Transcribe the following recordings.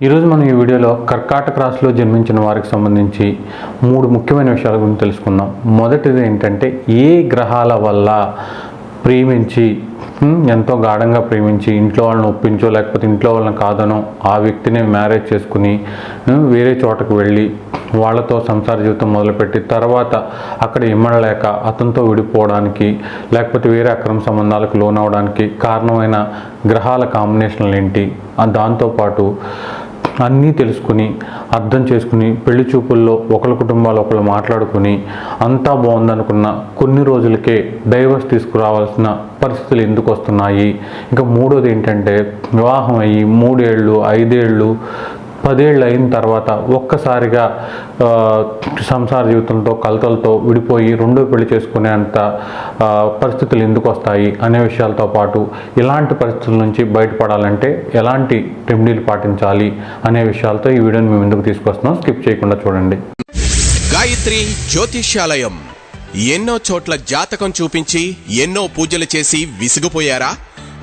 ఈరోజు మనం ఈ వీడియోలో కర్కాటక రాశిలో జన్మించిన వారికి సంబంధించి మూడు ముఖ్యమైన విషయాల గురించి తెలుసుకుందాం. మొదటిది ఏంటంటే ఏ గ్రహాల వల్ల ప్రేమించి ఎంతో గాఢంగా ప్రేమించి ఇంట్లో వాళ్ళని ఒప్పించో లేకపోతే ఇంట్లో వాళ్ళని కాదనో ఆ వ్యక్తిని మ్యారేజ్ చేసుకుని వేరే చోటకు వెళ్ళి వాళ్ళతో సంసార జీవితం మొదలుపెట్టి తర్వాత అక్కడ ఇమ్మడలేక అతనితో విడిపోవడానికి లేకపోతే వేరే అక్రమ సంబంధాలకు లోనవడానికి కారణమైన గ్రహాల కాంబినేషన్లు ఏంటి? దాంతోపాటు అన్నీ తెలుసుకుని అర్థం చేసుకుని పెళ్ళి చూపుల్లో ఒకళ్ళ కుటుంబాలు ఒకళ్ళు మాట్లాడుకుని అంతా బాగుందనుకున్న కొన్ని రోజులకే డైవర్స్ తీసుకురావాల్సిన పరిస్థితులు ఎందుకు వస్తున్నాయి? ఇంకా మూడోది ఏంటంటే వివాహం అయ్యి మూడేళ్ళు ఐదేళ్ళు పదేళ్ళు అయిన తర్వాత ఒక్కసారిగా సంసార జీవితంతో కలతలతో విడిపోయి రెండో పెళ్ళి చేసుకునే అంత పరిస్థితులు ఎందుకు వస్తాయి అనే విషయాలతో పాటు ఇలాంటి పరిస్థితుల నుంచి బయటపడాలంటే ఎలాంటి రెమెడీలు పాటించాలి అనే విషయాలతో ఈ వీడియోని మేము ఎందుకు తీసుకొస్తున్నాం స్కిప్ చేయకుండా చూడండి. గాయత్రి జ్యోతిష్యాలయం. ఎన్నో చోట్ల జాతకం చూపించి ఎన్నో పూజలు చేసి విసిగిపోయారా?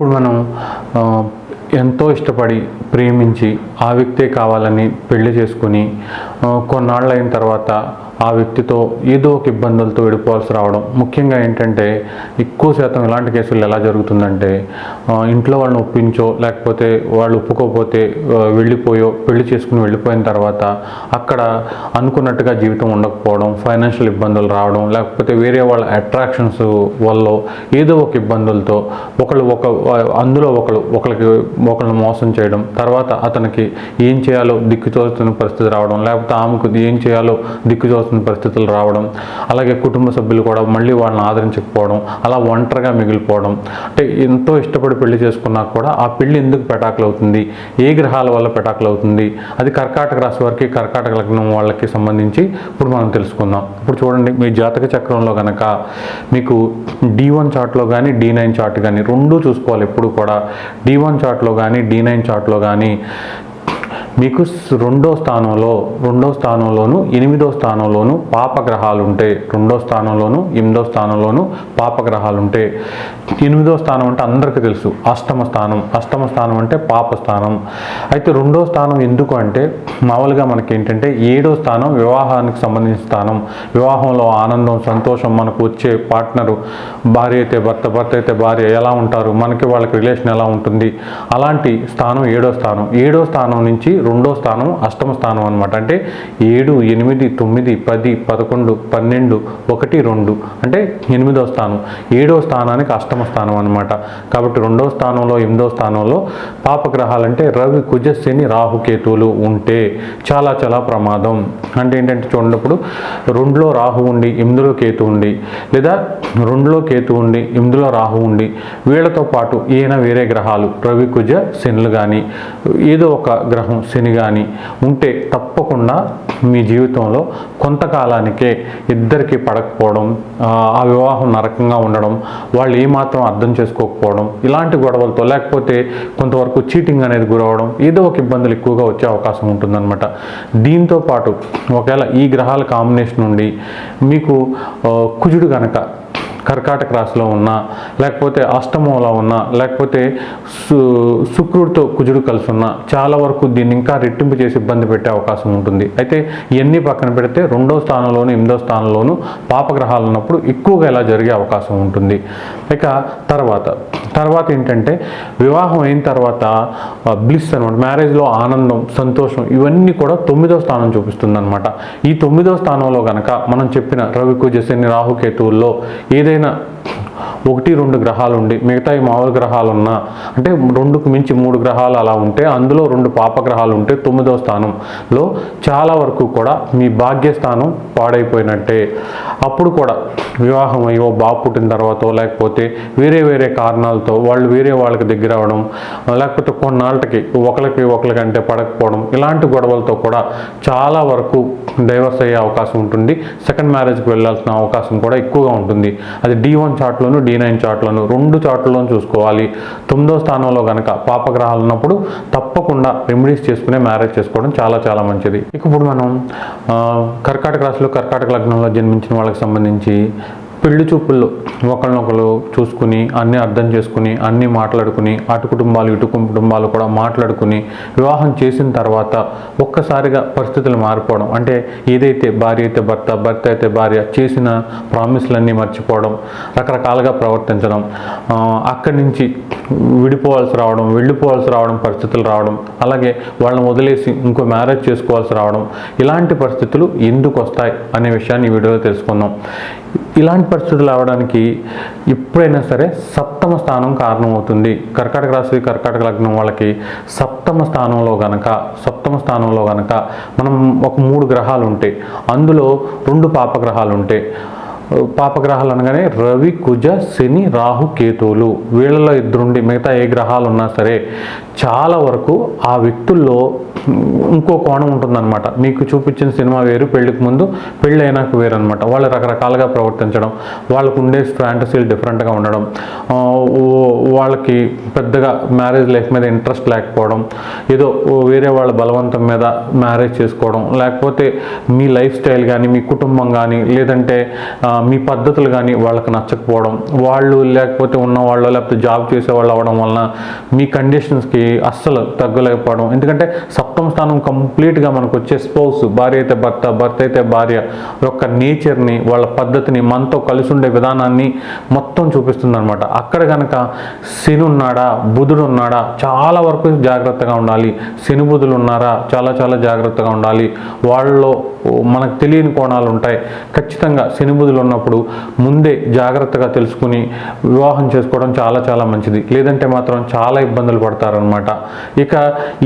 ఇప్పుడు మనం ఎంతో ఇష్టపడి ప్రేమించి ఆ వ్యక్తే కావాలని పెళ్ళి చేసుకుని కొన్నాళ్ళు అయిన తర్వాత ఆ వ్యక్తితో ఏదో ఒక ఇబ్బందులతో విడిపోవాల్సి రావడం. ముఖ్యంగా ఏంటంటే ఎక్కువ శాతం ఇలాంటి కేసులు ఎలా జరుగుతుందంటే ఇంట్లో వాళ్ళని ఒప్పించో లేకపోతే వాళ్ళు ఒప్పుకోకపోతే వెళ్ళిపోయో పెళ్ళి చేసుకుని వెళ్ళిపోయిన తర్వాత అక్కడ అనుకున్నట్టుగా జీవితం ఉండకపోవడం ఫైనాన్షియల్ ఇబ్బందులు రావడం లేకపోతే వేరే వాళ్ళ అట్రాక్షన్స్ వల్ల ఏదో ఒక ఇబ్బందులతో ఒకళ్ళు ఒక అందులో ఒకళ్ళు ఒకరికి ఒకళ్ళని మోసం చేయడం తర్వాత అతనికి ఏం చేయాలో దిక్కుతోస్తున్న పరిస్థితి రావడం లేకపోతే ఆమెకు ఏం చేయాలో దిక్కుతోస్తున్న పరిస్థితులు రావడం అలాగే కుటుంబ సభ్యులు కూడా మళ్ళీ వాళ్ళని ఆదరించకపోవడం అలా ఒంటరిగా మిగిలిపోవడం. అంటే ఎంతో ఇష్టపడి పెళ్ళి చేసుకున్నా కూడా ఆ పెళ్ళి ఎందుకు పెటాకులు అవుతుంది ఏ గ్రహాల వల్ల పెటాకులు అవుతుంది అది కర్కాటక రాశి వారికి కర్కాటక లగ్నం వాళ్ళకి సంబంధించి ఇప్పుడు మనం తెలుసుకుందాం. ఇప్పుడు చూడండి మీ జాతక చక్రంలో కనుక మీకు డి వన్ చార్ట్లో కానీ డి నైన్ చార్ట్ కానీ రెండూ చూసుకోవాలి ఎప్పుడు కూడా. డి వన్ చార్ట్లో కానీ డి నైన్ చార్ట్లో కానీ మీకు రెండో స్థానంలో రెండో స్థానంలోను ఎనిమిదో స్థానంలోను పాపగ్రహాలు ఉంటే రెండో స్థానంలోను ఎనిమిదో స్థానంలోను పాపగ్రహాలు ఉంటాయి ఎనిమిదో స్థానం అంటే అందరికీ తెలుసు అష్టమ స్థానం. అష్టమ స్థానం అంటే పాప స్థానం అయితే రెండో స్థానం ఎందుకు అంటే మామూలుగా మనకి ఏంటంటే ఏడో స్థానం వివాహానికి సంబంధించిన స్థానం. వివాహంలో ఆనందం సంతోషం మనకు వచ్చే పార్ట్నరు భార్య అయితే భర్త భర్త అయితే భార్య ఎలా ఉంటారు? మనకి వాళ్ళకి రిలేషన్ ఎలా ఉంటుంది? అలాంటి స్థానం ఏడో స్థానం. ఏడో స్థానం నుంచి రెండో స్థానం అష్టమ స్థానం అనమాట అంటే ఏడు ఎనిమిది తొమ్మిది పది పదకొండు పన్నెండు ఒకటి రెండు. అంటే ఎనిమిదో స్థానం. ఏడో స్థానానికి అష్టమ స్థానం అనమాట కాబట్టి రెండో స్థానంలో ఎనిమిదో స్థానంలో పాపగ్రహాలంటే రవి కుజ శని రాహుకేతువులు ఉంటే చాలా చాలా ప్రమాదం. అంటే ఏంటంటే చూడప్పుడు రెండులో రాహు ఉండి ఎనిమిదిలో కేతు ఉండి లేదా రెండులో కేతు ఉండి ఎనిమిదిలో రాహు ఉండి వీళ్ళతో పాటు ఈయన వేరే గ్రహాలు రవి కుజ శనులు కానీ ఏదో ఒక గ్రహం శని కానీ ఉంటే తప్పకుండా మీ జీవితంలో కొంతకాలానికే ఇద్దరికి పడకపోవడం ఆ, వివాహం నరకంగా ఉండడం వాళ్ళు ఏమాత్రం అర్థం చేసుకోకపోవడం ఇలాంటి గొడవలతో లేకపోతే కొంతవరకు చీటింగ్ అనేది గురవడం ఏదో ఒక ఇబ్బందులు ఎక్కువగా వచ్చే అవకాశం ఉంటుందన్నమాట. దీంతో పాటు ఒకవేళ ఈ గ్రహాల కాంబినేషన్ నుండి మీకు కుజుడు కనుక కర్కాటక రాశిలో ఉన్నా లేకపోతే అష్టమంలో ఉన్నా లేకపోతే సు శుక్రుడితో కుజుడు కలిసి ఉన్నా చాలా వరకు దీన్ని ఇంకా రెట్టింపు చేసి ఇబ్బంది పెట్టే అవకాశం ఉంటుంది. అయితే ఇవన్నీ పక్కన పెడితే రెండో స్థానంలోను ఎనిమిదో స్థానంలోను పాపగ్రహాలు ఉన్నప్పుడు ఎక్కువగా ఇలా జరిగే అవకాశం ఉంటుంది. ఇక తర్వాత తర్వాత ఏంటంటే వివాహం అయిన తర్వాత బ్లిస్ అనమాట మ్యారేజ్లో ఆనందం సంతోషం ఇవన్నీ కూడా తొమ్మిదో స్థానం చూపిస్తుంది అనమాట ఈ తొమ్మిదో స్థానంలో కనుక మనం చెప్పిన రవి కుజ శని రాహుకేతువుల్లో ఏదైనా ఒకటి రెండు గ్రహాలు ఉండి మిగతా మామూలు గ్రహాలు ఉన్నా అంటే రెండుకు మించి మూడు గ్రహాలు అలా ఉంటే అందులో రెండు పాప గ్రహాలు ఉంటే తొమ్మిదో స్థానంలో చాలా వరకు కూడా మీ భాగ్యస్థానం పాడైపోయినట్టే. అప్పుడు కూడా వివాహం అయ్యో బాబు పుట్టిన తర్వాత లేకపోతే వేరే వేరే కారణాలతో వాళ్ళు వేరే వాళ్ళకి దగ్గర అవ్వడం లేకపోతే కొన్నాళ్ళకి ఒకరికి ఒకరికంటే పడకపోవడం ఇలాంటి గొడవలతో కూడా చాలా వరకు డైవర్స్ అయ్యే అవకాశం ఉంటుంది. సెకండ్ మ్యారేజ్కి వెళ్ళాల్సిన అవకాశం కూడా ఎక్కువగా ఉంటుంది. అది డి వన్ చార్ట్లోనూ డి నైన్ చార్ట్లను రెండు చార్ట్లను చూసుకోవాలి. తొమ్మిదో స్థానంలో కనుక పాపగ్రహాలు ఉన్నప్పుడు తప్పకుండా రెమెడీస్ చేసుకునే మ్యారేజ్ చేసుకోవడం చాలా చాలా మంచిది. ఇక ఇప్పుడు మనం కర్కాటక రాశిలో కర్కాటక లగ్నంలో జన్మించిన వాళ్ళకి సంబంధించి పెళ్ళి చూపుల్లో ఒకరినొకరు చూసుకుని అన్నీ అర్థం చేసుకుని అన్నీ మాట్లాడుకుని అటు కుటుంబాలు ఇటు కుటుంబాలు కూడా మాట్లాడుకుని వివాహం చేసిన తర్వాత ఒక్కసారిగా పరిస్థితులు మారిపోవడం. అంటే ఏదైతే భార్య అయితే భర్త భర్త అయితే భార్య చేసిన ప్రామిస్లన్నీ మర్చిపోవడం రకరకాలుగా ప్రవర్తించడం అక్కడి నుంచి విడిపోవాల్సి రావడం వెళ్ళిపోవాల్సి రావడం పరిస్థితులు రావడం అలాగే వాళ్ళని వదిలేసి ఇంకో మ్యారేజ్ చేసుకోవాల్సి రావడం ఇలాంటి పరిస్థితులు ఎందుకు వస్తాయి అనే విషయాన్ని ఈ వీడియోలో తెలుసుకుందాం. ఇలాంటి పరిస్థితులు రావడానికి ఎప్పుడైనా సరే సప్తమ స్థానం కారణమవుతుంది. కర్కాటక రాశి కర్కాటక లగ్నం వాళ్ళకి సప్తమ స్థానంలో గనక సప్తమ స్థానంలో గనక మనం ఒక మూడు గ్రహాలు ఉంటాయి అందులో రెండు పాపగ్రహాలు ఉంటాయి పాపగ్రహాలు అనగానే రవి కుజ శని రాహు కేతువులు. వీళ్ళలో ఇద్దరుండి మిగతా ఏ గ్రహాలు ఉన్నా సరే చాలా వరకు ఆ వ్యక్తుల్లో ఇంకో కోణం ఉంటుందన్నమాట. మీకు చూపించిన సినిమా వేరు పెళ్ళికి ముందు పెళ్ళి అయినాక వేరు అనమాట వాళ్ళు రకరకాలుగా ప్రవర్తించడం వాళ్ళకు ఉండే ఫ్యాంటసీలు డిఫరెంట్గా ఉండడం వాళ్ళకి పెద్దగా మ్యారేజ్ లైఫ్ మీద ఇంట్రెస్ట్ లేకపోవడం ఏదో వేరే వాళ్ళ బలవంతం మీద మ్యారేజ్ చేసుకోవడం లేకపోతే మీ లైఫ్ స్టైల్ కానీ మీ కుటుంబం కానీ లేదంటే మీ పద్ధతులు కానీ వాళ్ళకి నచ్చకపోవడం వాళ్ళు లేకపోతే ఉన్నవాళ్ళు లేకపోతే జాబ్ చేసే వాళ్ళు అవ్వడం వలన మీ కండిషన్స్కి అస్సలు తగ్గలేకపోవడం. ఎందుకంటే సప్తమ స్థానం కంప్లీట్గా మనకు వచ్చే స్పౌస్ భార్య అయితే భర్త భర్త అయితే భార్య యొక్క నేచర్ని వాళ్ళ పద్ధతిని మనతో కలిసి ఉండే విధానాన్ని మొత్తం చూపిస్తుంది అనమాట అక్కడ కనుక శని ఉన్నాడా బుధుడు ఉన్నాడా చాలా వరకు జాగ్రత్తగా ఉండాలి. శని బుధులు ఉన్నారా చాలా చాలా జాగ్రత్తగా ఉండాలి. వాళ్ళలో మనకు తెలియని కోణాలు ఉంటాయి. ఖచ్చితంగా శని బుధులు ఉన్నప్పుడు ముందే జాగ్రత్తగా తెలుసుకుని వివాహం చేసుకోవడం చాలా చాలా మంచిది. లేదంటే మాత్రం చాలా ఇబ్బందులు పడతారనమాట ఇక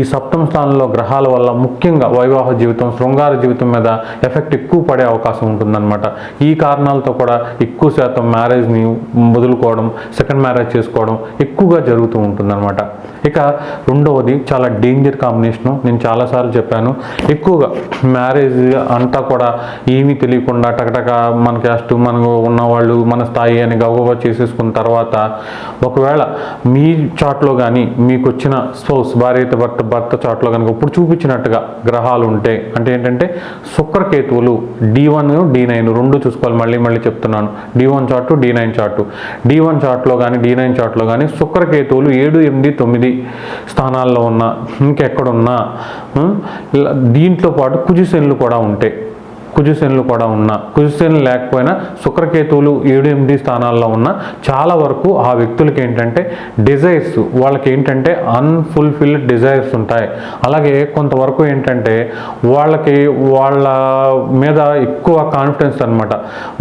ఈ సప్తమ స్థానంలో గ్రహాల వల్ల ముఖ్యంగా వైవాహ జీవితం శృంగార జీవితం మీద ఎఫెక్ట్ ఎక్కువ పడే అవకాశం ఉంటుందన్నమాట. ఈ కారణాలతో కూడా ఎక్కువ శాతం మ్యారేజ్ని వదులుకోవడం సెకండ్ మ్యారేజ్ చేసుకోవడం ఎక్కువగా జరుగుతూ ఉంటుందన్నమాట. ఇక రెండవది చాలా డేంజర్ కాంబినేషను నేను చాలాసార్లు చెప్పాను. ఎక్కువగా మ్యారేజ్ అంతా కూడా ఏమీ తెలియకుండా టకటక మన క్యాస్ట్ మనకు ఉన్నవాళ్ళు మన స్థాయి అని గౌగవ చేసేసుకున్న తర్వాత ఒకవేళ మీ చాట్లో కానీ మీకు వచ్చిన స్పౌస్ భార్య భర్త భర్త చాట్లో కనుక ఇప్పుడు చూపించినట్టుగా గ్రహాలు ఉంటే అంటే ఏంటంటే శుక్రకేతువులు డి వన్ డి నైన్ రెండు చూసుకోవాలి. మళ్ళీ మళ్ళీ చెప్తున్నాను. D one chart D nine chart D one చార్ట్లో కానీ డి నైన్ చార్ట్లో కానీ శుక్రకేతువులు ఏడు ఎనిమిది తొమ్మిది స్థానాల్లో ఉన్న ఇంకెక్కడున్నా దీంట్లో పాటు కుజిశనులు కూడా ఉంటాయి కుజుశనులు కూడా ఉన్న కుజుశనులు లేకపోయినా శుక్రకేతువులు ఏడు ఎనిమిది స్థానాల్లో ఉన్న చాలా వరకు ఆ వ్యక్తులకి ఏంటంటే డిజైర్స్ వాళ్ళకి ఏంటంటే అన్ఫుల్ఫిల్డ్ డిజైర్స్ ఉంటాయి. అలాగే కొంతవరకు ఏంటంటే వాళ్ళకి వాళ్ళ మీద ఎక్కువ కాన్ఫిడెన్స్ అనమాట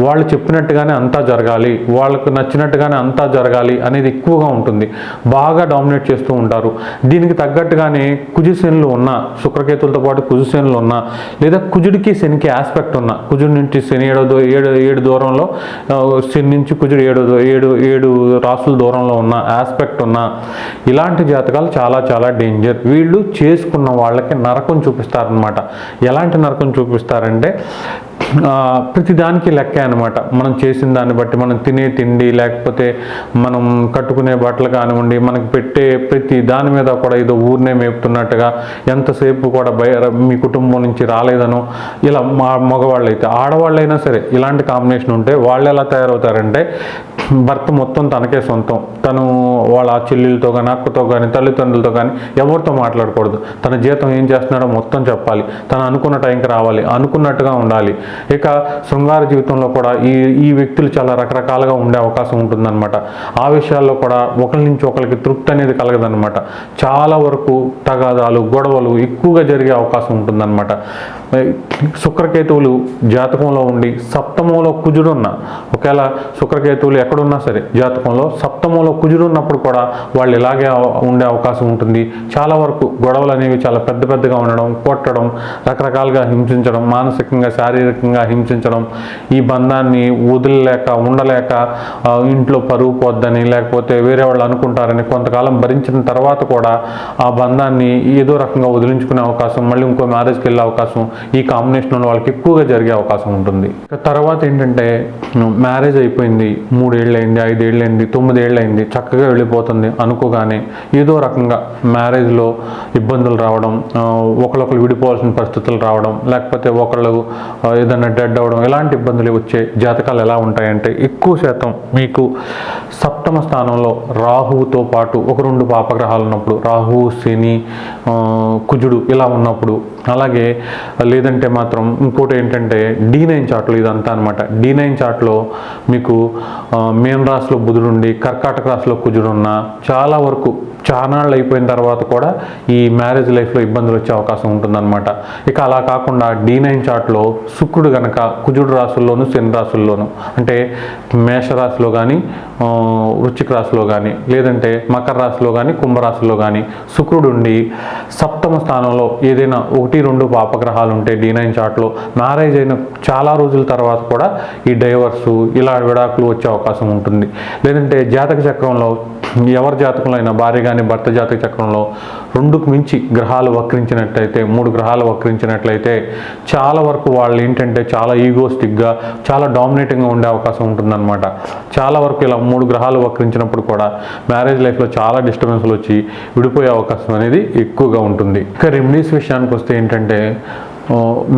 వాళ్ళు చెప్పినట్టుగానే అంతా జరగాలి వాళ్ళకు నచ్చినట్టుగానే అంతా జరగాలి అనేది ఎక్కువగా ఉంటుంది. బాగా డామినేట్ చేస్తూ ఉంటారు. దీనికి తగ్గట్టుగానే కుజుశనులు ఉన్న శుక్రకేతులతో పాటు కుజుశనులు ఉన్న లేదా కుజుడికి శనికి ఆస్పెక్ట్ ఉన్న కుజుడి నుంచి శని ఏడో ఏడు ఏడు దూరంలో శని నుంచి కుజుడు ఏడు ఏడు ఏడు రాసుల దూరంలో ఉన్న ఆస్పెక్ట్ ఉన్న ఇలాంటి జాతకాలు చాలా చాలా డేంజర్ వీళ్ళు చేసుకున్న వాళ్ళకి నరకం చూపిస్తారనమాట ఎలాంటి నరకం చూపిస్తారంటే ప్రతిదానికి లెక్కే అనమాట మనం చేసిన దాన్ని బట్టి మనం తినే తిండి లేకపోతే మనం కట్టుకునే బట్టలు కానివ్వండి మనకు పెట్టే ప్రతి దాని మీద కూడా ఏదో ఊరినే మేపుతున్నట్టుగా ఎంతసేపు కూడా బయ మీ కుటుంబం నుంచి రాలేదనో ఇలా మా మగవాళ్ళు అయితే ఆడవాళ్ళైనా సరే ఇలాంటి కాంబినేషన్ ఉంటే వాళ్ళు ఎలా తయారవుతారంటే భర్త మొత్తం తనకే సొంతం. తను వాళ్ళ చెల్లెలతో కానీ అక్కతో కానీ తల్లిదండ్రులతో కానీ ఎవరితో మాట్లాడకూడదు. తన జీతం ఏం చేస్తున్నాడో మొత్తం చెప్పాలి. తను అనుకున్న టైంకి రావాలి అనుకున్నట్టుగా ఉండాలి. ఇక శృంగార జీవితంలో కూడా ఈ ఈ వ్యక్తులు చాలా రకరకాలుగా ఉండే అవకాశం ఉంటుందన్నమాట. ఆ విషయాల్లో కూడా ఒకరి నుంచి ఒకరికి తృప్తి అనేది కలగదన్నమాట. చాలా వరకు తగాదాలు గొడవలు ఎక్కువగా జరిగే అవకాశం ఉంటుందన్నమాట. శుక్రకేతువులు జాతకంలో ఉండి సప్తమంలో కుజుడున్న ఒకవేళ శుక్రకేతువులు ఎక్కడున్నా సరే జాతకంలో సప్తమంలో కుజుడున్నప్పుడు కూడా వాళ్ళు ఇలాగే ఉండే అవకాశం ఉంటుంది. చాలా వరకు గొడవలు అనేవి చాలా పెద్ద పెద్దగా ఉండడం కొట్టడం రకరకాలుగా హింసించడం మానసికంగా శారీరక శారీరకంగా హింసించడం ఈ బంధాన్ని వదిలేక ఉండలేక ఇంట్లో పరువు పోద్దని లేకపోతే వేరే వాళ్ళు అనుకుంటారని కొంతకాలం భరించిన తర్వాత కూడా ఆ బంధాన్ని ఏదో రకంగా వదిలించుకునే అవకాశం మళ్ళీ ఇంకో మ్యారేజ్కి వెళ్ళే అవకాశం ఈ కాంబినేషన్లో వాళ్ళకి ఎక్కువగా జరిగే అవకాశం ఉంటుంది. తర్వాత ఏంటంటే మ్యారేజ్ అయిపోయింది మూడేళ్ళు అయింది ఐదేళ్ళు అయింది తొమ్మిదేళ్ళు అయింది చక్కగా వెళ్ళిపోతుంది అనుకోగానే ఏదో రకంగా మ్యారేజ్లో ఇబ్బందులు రావడం ఆ, ఒకళ్ళొకరు విడిపోవాల్సిన పరిస్థితులు రావడం లేకపోతే ఒకళ్ళు ఏదైనా డెడ్ అవ్వడం ఇలాంటి ఇబ్బందులు వచ్చే జాతకాలు ఎలా ఉంటాయంటే ఎక్కువ శాతం మీకు సప్తమ స్థానంలో రాహువుతో పాటు ఒక రెండు పాపగ్రహాలు ఉన్నప్పుడు రాహువు శని కుజుడు ఇలా ఉన్నప్పుడు అలాగే లేదంటే మాత్రం ఇంకోటి ఏంటంటే డీ నైన్ చార్ట్లో ఇదంతా అనమాట డీ నైన్ చార్ట్లో మీకు మేన్ రాశిలో బుధుడు ఉండి కర్కాటక రాశిలో కుజుడు ఉన్న చాలా వరకు చానాళ్ళు అయిపోయిన తర్వాత కూడా ఈ మ్యారేజ్ లైఫ్లో ఇబ్బందులు వచ్చే అవకాశం ఉంటుందన్నమాట. ఇక అలా కాకుండా డీ నైన్ చార్ట్లో శుక్రుడు గనక కుజుడు రాశుల్లోను శని రాశుల్లోను అంటే మేషరాశిలో కానీ వృశ్చిక రాశిలో కానీ లేదంటే మకర రాశిలో కానీ కుంభరాశిలో కానీ శుక్రుడు ఉండి సప్తమ స్థానంలో ఏదైనా ఒకటి రెండు పాపగ్రహాలు ఉంటే డి నైన్ చార్ట్లో మ్యారేజ్ అయిన చాలా రోజుల తర్వాత కూడా ఈ డైవర్సు ఇలా విడాకులు వచ్చే అవకాశం ఉంటుంది. లేదంటే జాతక చక్రంలో ఎవరి జాతకంలో అయినా భార్య కానీ భర్త జాతక చక్రంలో రెండుకు మించి గ్రహాలు వక్రించినట్లయితే మూడు గ్రహాలు వక్రించినట్లయితే చాలా వరకు వాళ్ళు ఏంటంటే చాలా ఈగోస్టిక్గా చాలా డామినేటింగ్గా ఉండే అవకాశం ఉంటుందన్నమాట. చాలా వరకు ఇలా మూడు గ్రహాలు వక్రించినప్పుడు కూడా మ్యారేజ్ లైఫ్లో చాలా డిస్టర్బెన్స్లు వచ్చి విడిపోయే అవకాశం అనేది ఎక్కువగా ఉంటుంది. ఇక రెమెడీస్ విషయానికి వస్తే ఏంటంటే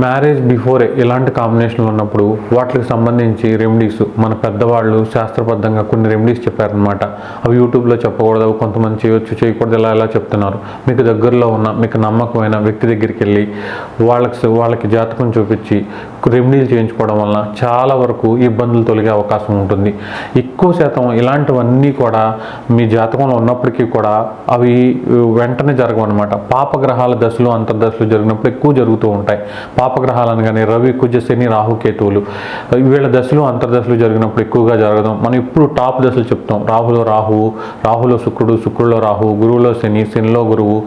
మ్యారేజ్ బిఫోరే ఇలాంటి కాంబినేషన్లు ఉన్నప్పుడు వాటికి సంబంధించి రెమెడీస్ మన పెద్దవాళ్ళు శాస్త్రబద్ధంగా కొన్ని రెమెడీస్ చెప్పారనమాట అవి యూట్యూబ్లో చెప్పకూడదు అవి కొంతమంది చేయొచ్చు చేయకూడదు ఇలా ఇలా చెప్తున్నారు. మీకు దగ్గరలో ఉన్న మీకు నమ్మకమైన వ్యక్తి దగ్గరికి వెళ్ళి వాళ్ళకి వాళ్ళకి జాతకం చూపించి రెమెడీలు చేయించుకోవడం వలన చాలా వరకు ఇబ్బందులు తొలగే అవకాశం ఉంటుంది. ఎక్కువ శాతం ఇలాంటివన్నీ కూడా మీ జాతకంలో ఉన్నప్పటికీ కూడా అవి వెంటనే జరగవు అనమాట పాపగ్రహాల దశలు అంతర్దశలు జరిగినప్పుడు ఎక్కువ జరుగుతూ ఉంటాయి. పాపగ్రహాలు అనగానే రవి కుజ శని రాహు కేతువులు. వీళ్ళ దశలు అంతర్దశలు జరిగినప్పుడు ఎక్కువగా జరగడం. మనం ఇప్పుడు టాప్ దశలు చెప్తాం. రాహులో రాహువు రాహులో శుక్రుడు శుక్రుడిలో రాహువు గురువులో శని శనిలో గురువు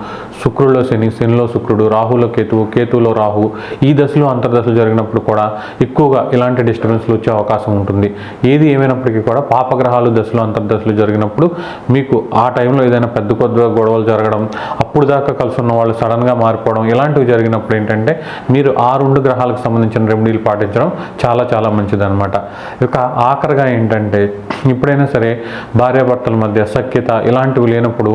శుక్రుడిలో శని శనిలో శుక్రుడు రాహులో కేతువు కేతువులో రాహు ఈ దశలు అంతర్దశలు జరిగినప్పుడు కూడా ఎక్కువగా ఇలాంటి డిస్టర్బెన్స్లు వచ్చే అవకాశం ఉంటుంది. ఏది ఏమైనప్పటికీ కూడా పాపగ్రహాలు దశలు అంతర్దశలు జరిగినప్పుడు మీకు ఆ టైంలో ఏదైనా పెద్ద కొద్ద గొడవలు జరగడం అప్పుడు దాకా కలిసి ఉన్న వాళ్ళు సడన్గా మారిపోవడం ఇలాంటివి జరిగినప్పుడు ఏంటంటే మీరు ఆ రెండు గ్రహాలకు సంబంధించిన రెమెడీలు పాటించడం చాలా చాలా మంచిదన్నమాట. ఇక ఆఖరిగా ఏంటంటే ఎప్పుడైనా సరే భార్యాభర్తల మధ్య సఖ్యత ఇలాంటివి లేనప్పుడు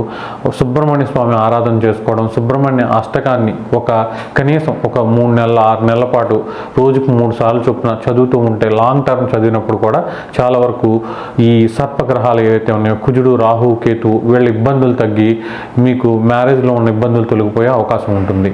సుబ్రహ్మణ్య స్వామి ఆరాధన చేసుకోవడం సుబ్రహ్మణ్య అష్టకాన్ని ఒక కనీసం ఒక మూడు నెలల ఆరు నెలల పాటు రోజు రోజుకు మూడు సార్లు చొప్పున చదువుతూ ఉంటే లాంగ్ టర్మ్ చదివినప్పుడు కూడా చాలా వరకు ఈ సర్పగ్రహాలు ఏవైతే ఉన్నాయో కుజుడు రాహు కేతు వీళ్ళ ఇబ్బందులు తగ్గి మీకు మ్యారేజ్లో ఉన్న ఇబ్బందులు తొలగిపోయే అవకాశం ఉంటుంది.